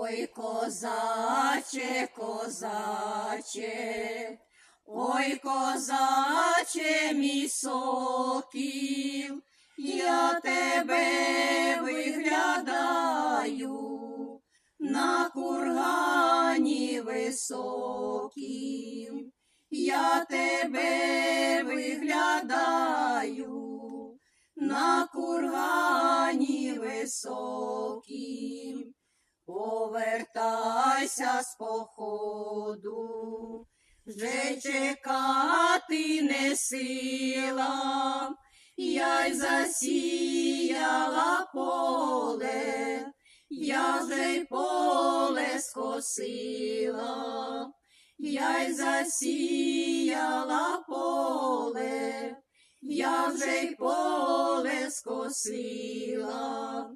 Ой, козаче, козаче, ой, козаче, мій сокіл, я тебе виглядаю на кургані високім, я тебе виглядаю на кургані високім. Повертайся з походу, вже чекати не сила, я й засіяла поле, я вже й поле скосила, я й засіяла поле, я вже й поле скосила.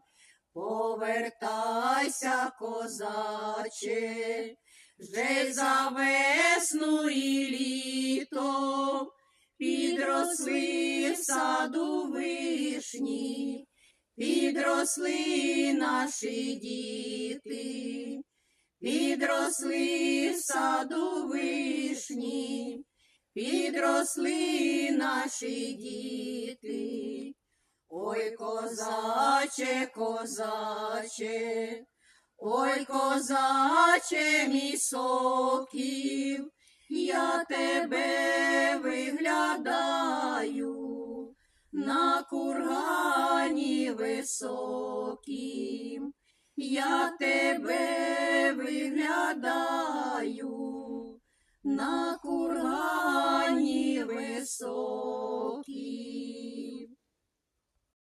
Повертайся, козаче, вже за весну і літо підросли в саду вишні, підросли наші діти, підросли в саду вишні, підросли наші діти. Ой, козаче, козаче, ой, козаче, мій я тебе виглядаю на кургані високім, я тебе виглядаю